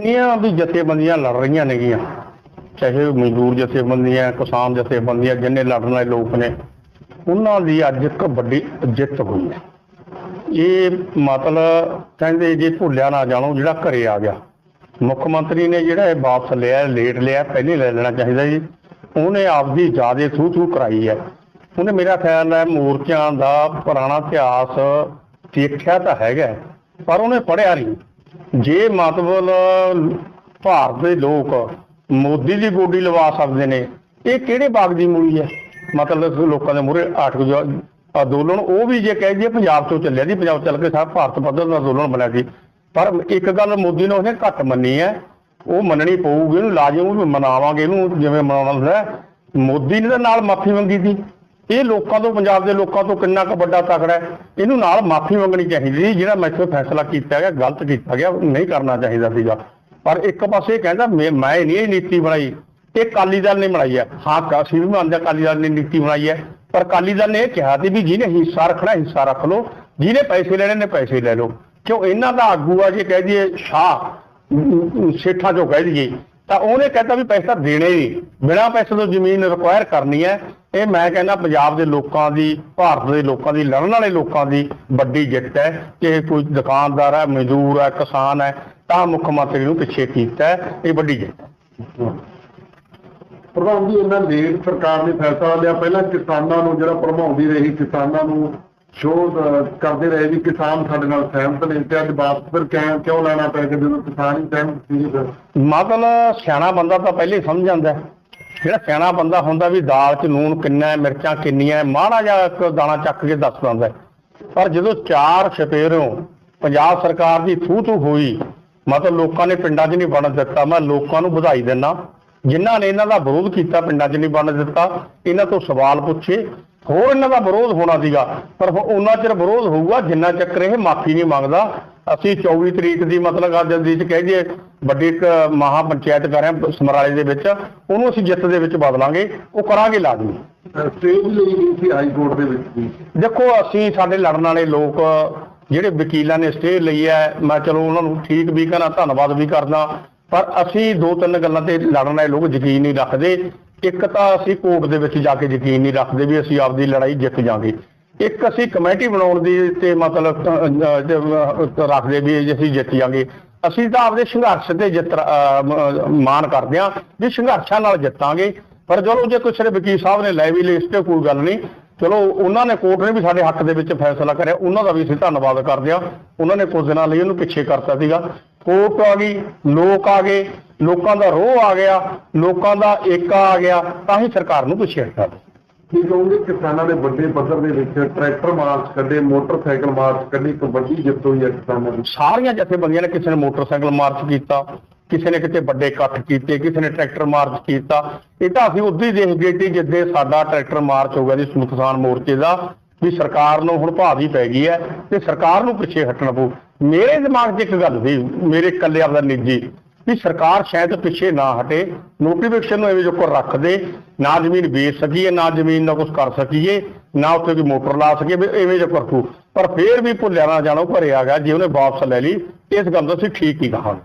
ਇੰਨੀਆਂ ਵੀ ਜਥੇਬੰਦੀਆਂ ਲੜ ਰਹੀਆਂ ਨੇਗੀਆਂ। ਚਾਹੇ ਉਹ ਮਜ਼ਦੂਰ ਜਥੇਬੰਦੀਆਂ ਕਿਸਾਨ ਜਥੇਬੰਦੀਆਂ ਜਿੰਨੇ ਲੜਨ ਵਾਲੇ ਲੋਕ ਨੇ, ਉਹਨਾਂ ਦੀ ਅੱਜ ਇੱਕ ਵੱਡੀ ਜਿੱਤ ਹੋਈ ਹੈ। ਇਹ ਮਤਲਬ ਕਹਿੰਦੇ ਜੇ ਭੁੱਲਿਆ ਨਾ ਜਾਣੋ, ਜਿਹੜਾ ਘਰੇ ਆ ਗਿਆ। ਮੁੱਖ ਮੰਤਰੀ ਨੇ ਜਿਹੜਾ ਇਹ ਵਾਪਸ ਲਿਆ, ਲੇਟ ਲਿਆ, ਪਹਿਲੇ ਲੈ ਲੈਣਾ ਚਾਹੀਦਾ ਜੀ। ਉਹਨੇ ਆਪਦੀ ਜਿਆਦੇ ਥੂ ਥੂ ਕਰਾਈ ਹੈ। ਉਹਨੇ ਮੇਰਾ ਖਿਆਲ ਹੈ ਮੋਰਚਿਆਂ ਦਾ ਪੁਰਾਣਾ ਇਤਿਹਾਸ ਦੇਖਿਆ ਤਾਂ ਹੈਗਾ ਪਰ ਉਹਨੇ ਪੜਿਆ ਨਹੀਂ। ਜੇ ਮਤਲਬ ਭਾਰਤ ਦੇ ਲੋਕ ਮੋਦੀ ਦੀ ਗੋਡੀ ਲਵਾ ਸਕਦੇ ਨੇ, ਇਹ ਕਿਹੜੇ ਬਾਗ ਦੀ ਮੂਲੀ ਹੈ? ਮਤਲਬ ਲੋਕਾਂ ਦੇ ਮੂਹਰੇ ਆਟਕ ਜੋ ਅੰਦੋਲਨ, ਉਹ ਵੀ ਜੇ ਕਹਿ ਦਈਏ ਪੰਜਾਬ ਤੋਂ ਚੱਲਿਆ ਦੀ ਪੰਜਾਬ ਚੱਲ ਕੇ ਸਾਰਾ ਭਾਰਤ ਪੱਧਰ ਦਾ ਅੰਦੋਲਨ ਬਣਿਆ ਸੀ ਪਰ ਇੱਕ ਗੱਲ ਮੋਦੀ ਨੇ ਉਹਨੇ ਘੱਟ ਮੰਨੀ ਹੈ, ਉਹ ਮੰਨਣੀ ਪਊਗੀ ਇਹਨੂੰ ਲਾਜ਼ਮ ਮਨਾਵਾਂਗੇ, ਇਹਨੂੰ ਜਿਵੇਂ ਮਨਾਉਣਾ ਹੁੰਦਾ ਮੋਦੀ ਨੇ ਤਾਂ ਨਾਲ ਮਾਫੀ ਮੰਗੀ ਸੀ। ਇਹ ਲੋਕਾਂ ਤੋਂ, ਪੰਜਾਬ ਦੇ ਲੋਕਾਂ ਤੋਂ ਕਿੰਨਾ ਕੁ ਵੱਡਾ ਤਕੜਾ ਹੈ, ਇਹਨੂੰ ਨਾਲ ਮਾਫੀ ਮੰਗਣੀ ਚਾਹੀਦੀ ਸੀ ਜਿਹੜਾ ਮੈਥੋਂ ਫੈਸਲਾ ਕੀਤਾ ਗਿਆ, ਗਲਤ ਕੀਤਾ ਗਿਆ ਨਹੀਂ ਕਰਨਾ ਚਾਹੀਦਾ ਸੀਗਾ। ਪਰ ਇੱਕ ਪਾਸੇ ਇਹ ਕਹਿੰਦਾ, ਮੈਂ ਨਹੀਂ ਇਹ ਨੀਤੀ ਬਣਾਈ, ਇਹ ਕਾਲੀ ਦਲ ਨੇ ਬਣਾਈ ਹੈ। ਹਾਂ ਕਾਸੀ ਵੀ ਮੰਨਦਾ ਕਾਲੀ ਦਲ ਨੇ ਨੀਤੀ ਬਣਾਈ ਹੈ, ਪਰ ਕਾਲੀ ਦਲ ਨੇ ਇਹ ਕਿਹਾ ਸੀ ਵੀ ਜਿਹਨੇ ਹਿੱਸਾ ਰੱਖਣਾ, ਹਿੱਸਾ ਰੱਖ ਲਓ, ਜਿਹਨੇ ਪੈਸੇ ਲੈਣੇ ਨੇ ਪੈਸੇ ਲੈ ਲਓ। ਕਿਉਂ ਇਹਨਾਂ ਦਾ ਆਗੂ ਆ ਜੇ ਕਹਿ ਦਈਏ, ਸ਼ਾਹ ਸੇਠਾਂ ਚੋਂ ਕਹਿ ਦਈਏ ਤਾਂ ਉਹਨੇ ਕਹਿੰਦਾ ਵੀ ਪੈਸਾ ਦੇਣੇ ਨਹੀਂ ਬਿਨਾਂ ਪੈਸੇ ਤੋਂ ਜ਼ਮੀਨ ਰਿਕੁਆਇਰ ਕਰਨੀ ਹੈ। ਇਹ ਮੈਂ ਕਹਿੰਦਾ ਪੰਜਾਬ ਦੇ ਲੋਕਾਂ ਦੀ, ਭਾਰਤ ਦੇ ਲੋਕਾਂ ਦੀ, ਲੜਨ ਵਾਲੇ ਲੋਕਾਂ ਦੀ ਵੱਡੀ ਜਿੱਤ ਹੈ। ਕਿ ਕੋਈ ਦੁਕਾਨਦਾਰ ਹੈ, ਮਜ਼ਦੂਰ ਹੈ, ਕਿਸਾਨ ਹੈ, ਤਾਂ ਮੁੱਖ ਮੰਤਰੀ ਨੂੰ ਪਿੱਛੇ ਕੀਤਾ ਇਹ ਵੱਡੀ ਜਿੱਤ ਹੈ। ਪ੍ਰਧਾਨ ਜੀ, ਇਹਨਾਂ ਲੇਟ ਸਰਕਾਰ ਨੇ ਫੈਸਲਾ ਲਿਆ। ਪਹਿਲਾਂ ਕਿਸਾਨਾਂ ਨੂੰ, ਜਿਹੜਾ ਭਰਮਾਉਂਦੀ ਰਹੀ ਕਿਸਾਨਾਂ ਨੂੰ ਸ਼ੋਧ ਕਰਦੇ ਰਹੇ ਵੀ ਕਿਸਾਨ ਸਾਡੇ ਨਾਲ ਸਹਿਮਤ ਨੇ ਤੇ ਅੱਜ ਵਾਪਸ ਫਿਰ ਕਿਉਂ ਕਿਉਂ ਲੈਣਾ ਪੈ ਗਿਆ ਜਦੋਂ ਕਿਸਾਨ ਹੀ ਸਹਿਮਤ ਸੀ ਫਿਰ ਮਤਲਬ ਸਿਆਣਾ ਬੰਦਾ ਤਾਂ ਪਹਿਲੇ ਹੀ ਸਮਝ ਜਾਂਦਾ ਹੈ। ਜਿਹੜਾ ਸਿਆਣਾ ਬੰਦਾ ਹੁੰਦਾ ਵੀ ਦਾਲ 'ਚ ਨੂਨ ਕਿੰਨਾ ਹੈ, ਮਿਰਚਾਂ ਕਿੰਨੀਆਂ ਹੈ, ਮਾੜਾ ਜਿਹਾ ਇੱਕ ਦਾਣਾ ਚੱਕ ਕੇ ਦੱਸ ਦਿੰਦਾ ਹੈ। ਪਰ ਜਦੋਂ ਚਾਰ ਛਪੇਰੋਂ ਪੰਜਾਬ ਸਰਕਾਰ ਦੀ ਥੂ ਥੂ ਹੋਈ ਮਤਲਬ ਲੋਕਾਂ ਨੇ ਪਿੰਡਾਂ 'ਚ ਨਹੀਂ ਵੜਨ ਦਿੱਤਾ ਮੈਂ ਲੋਕਾਂ ਨੂੰ ਵਧਾਈ ਦਿੰਦਾ, ਜਿਨ੍ਹਾਂ ਨੇ ਇਹਨਾਂ ਦਾ ਵਿਰੋਧ ਕੀਤਾ, ਪਿੰਡਾਂ 'ਚ ਨਹੀਂ ਵੜਨ ਦਿੱਤਾ, ਇਹਨਾਂ ਤੋਂ ਸਵਾਲ ਪੁੱਛੇ ਹੋਰ ਇਹਨਾਂ ਦਾ ਵਿਰੋਧ ਹੋਣਾ ਸੀਗਾ ਪਰ ਉਹਨਾਂ ਚਿਰ ਵਿਰੋਧ ਹੋਊਗਾ ਜਿੰਨਾ ਚੱਕਰ ਇਹ ਮਾਫੀ ਨਹੀਂ ਮੰਗਦਾ। ਅਸੀਂ 24 ਤਰੀਕ ਦੀ ਮਤਲਬ ਅੱਜ ਦੀ ਚ ਕਹਿ ਦਈਏ ਵੱਡੀ ਇੱਕ ਮਹਾ ਪੰਚਾਇਤ ਕਰ ਰਹੇ ਸਮਰਾਲੇ ਦੇ ਵਿੱਚ ਉਹਨੂੰ ਅਸੀਂ ਜਿੱਤ ਦੇ ਵਿੱਚ ਬਦਲਾਂਗੇ ਉਹ ਕਰਾਂਗੇ ਲਾਜ਼ਮੀ। ਸਟੇ ਵੀ ਲਈ ਗਈ ਸੀ ਹਾਈ ਕੋਰਟ ਦੇ ਵਿੱਚ ਵੀ। ਦੇਖੋ ਅਸੀਂ ਸਾਡੇ ਲੜਨ ਵਾਲੇ ਲੋਕ ਜਿਹੜੇ ਵਕੀਲਾਂ ਨੇ ਸਟੇ ਲਈ ਹੈ ਮੈਂ ਚਲੋ ਉਹਨਾਂ ਨੂੰ ਠੀਕ ਵੀ ਕਹਿਣਾ ਧੰਨਵਾਦ ਵੀ ਕਰਦਾ ਪਰ ਅਸੀਂ ਦੋ ਤਿੰਨ ਗੱਲਾਂ ਤੇ ਲੜਨ ਵਾਲੇ ਲੋਕ ਯਕੀਨ ਨਹੀਂ ਰੱਖਦੇ। ਇੱਕ ਤਾਂ ਅਸੀਂ ਕੋਰਟ ਦੇ ਵਿੱਚ ਜਾ ਕੇ ਯਕੀਨ ਨਹੀਂ ਰੱਖਦੇ ਵੀ ਅਸੀਂ ਆਪਦੀ ਲੜਾਈ ਜਿੱਤ ਜਾਾਂਗੇ ਇੱਕ ਅਸੀਂ ਕਮੇਟੀ ਬਣਾਉਣ ਦੀ ਤੇ ਮਤਲਬ ਰੱਖਦੇ ਵੀ ਅਸੀਂ ਜਿੱਤ ਜਾਾਂਗੇ ਅਸੀਂ ਤਾਂ ਆਪਦੇ ਸੰਘਰਸ਼ ਤੇ ਜਿੱਤ ਅਹ, ਮਾਣ ਕਰਦੇ ਹਾਂ ਵੀ ਸੰਘਰਸ਼ਾਂ ਨਾਲ ਜਿੱਤਾਂਗੇ। ਪਰ ਚਲੋ ਜੇ ਕਿਸੇ ਨੇ ਵਕੀਲ ਸਾਹਿਬ ਨੇ ਲੈ ਵੀ ਲਈ ਇਸ ਤੇ ਕੋਈ ਗੱਲ ਨਹੀਂ। ਚਲੋ ਉਹਨਾਂ ਨੇ ਕੋਰਟ ਨੇ ਵੀ ਸਾਡੇ ਹੱਕ ਦੇ ਵਿੱਚ ਫੈਸਲਾ ਕਰਿਆ ਉਹਨਾਂ ਦਾ ਵੀ ਅਸੀਂ ਧੰਨਵਾਦ ਕਰਦੇ ਹਾਂ। ਉਹਨਾਂ ਨੇ ਕੁਝ ਦਿਨਾਂ ਲਈ ਉਹਨੂੰ ਪਿੱਛੇ ਕਰਤਾ ਸੀਗਾ। ਕੋਰਟ ਆ ਗਈ ਲੋਕ ਆ ਗਏ ਲੋਕਾਂ ਦਾ ਰੋਹ ਆ ਗਿਆ ਲੋਕਾਂ ਦਾ ਏਕਾ ਆ ਗਿਆ ਤਾਂ ਹੀ ਸਰਕਾਰ ਨੂੰ ਪਿੱਛੇ ਹਟਾ ਦਿੱਤਾ ਕੀ ਕਹੋਗੇ ਕਿਸਾਨਾਂ ਨੇ ਵੱਡੇ ਪੱਧਰ ਦੇ ਵਿੱਚ ਟਰੈਕਟਰ ਮਾਰਚ ਕੱਢੇ ਮੋਟਰਸਾਈਕਲ ਮਾਰਚ ਕੱਢੀ ਇੱਕ ਵੱਡੀ ਜਿੱਤ ਹੋਈ ਹੈ ਕਿਸਾਨਾਂ ਦੀ? ਸਾਰੀਆਂ ਜਥੇਬੰਦੀਆਂ ਨੇ ਕਿਸੇ ਨੇ ਮੋਟਰਸਾਈਕਲ ਮਾਰਚ ਕੀਤਾ ਕਿਸੇ ਨੇ ਕਿਤੇ ਵੱਡੇ ਇਕੱਠ ਕੀਤੇ ਕਿਸੇ ਨੇ ਟਰੈਕਟਰ ਮਾਰਚ ਕੀਤਾ। ਇਹ ਤਾਂ ਅਸੀਂ ਉਦੋਂ ਹੀ ਦੇਖ ਗਏ ਕਿ ਜਿੱਦੇ ਸਾਡਾ ਟਰੈਕਟਰ ਮਾਰਚ ਹੋ ਗਿਆ ਜੀ ਕਿਸਾਨ ਮੋਰਚੇ ਦਾ ਵੀ ਸਰਕਾਰ ਨੂੰ ਹੁਣ ਭਾਰੀ ਪੈ ਗਈ ਹੈ ਤੇ ਸਰਕਾਰ ਨੂੰ ਪਿੱਛੇ ਹਟਣਾ ਪਊ। ਮੇਰੇ ਦਿਮਾਗ 'ਚ ਇੱਕ ਗੱਲ ਸੀ, ਮੇਰੇ ਇਕੱਲੇ ਆਪਦਾ ਨਿੱਜੀ, ਵੀ ਸਰਕਾਰ ਸ਼ਾਇਦ ਪਿੱਛੇ ਨਾ ਹਟੇ ਨੋਟੀਫਿਕੇਸ਼ਨ ਨੂੰ ਐਵੇਂ ਜੋ ਕਰ ਰੱਖ ਦੇ, ਨਾ ਜ਼ਮੀਨ ਵੇਚ ਸਕੀਏ, ਨਾ ਜ਼ਮੀਨ ਦਾ ਕੁਝ ਕਰ ਸਕੀਏ, ਨਾ ਉੱਥੇ ਕੋਈ ਮੋਟਰ ਲਾ ਸਕੀਏ, ਵੀ ਐਵੇਂ ਜੋ ਕਰਕੂ ਪਰ ਫੇਰ ਵੀ ਭੁੱਲਿਆ ਨਾ ਜਾਣੋ, ਭਰਿਆ ਗਿਆ, ਜੇ ਉਹਨੇ ਵਾਪਸ ਲੈ ਲਈ, ਇਸ ਗੱਲ ਦਾ ਅਸੀਂ ਠੀਕ ਹੀ ਕਹਾਂਗੇ।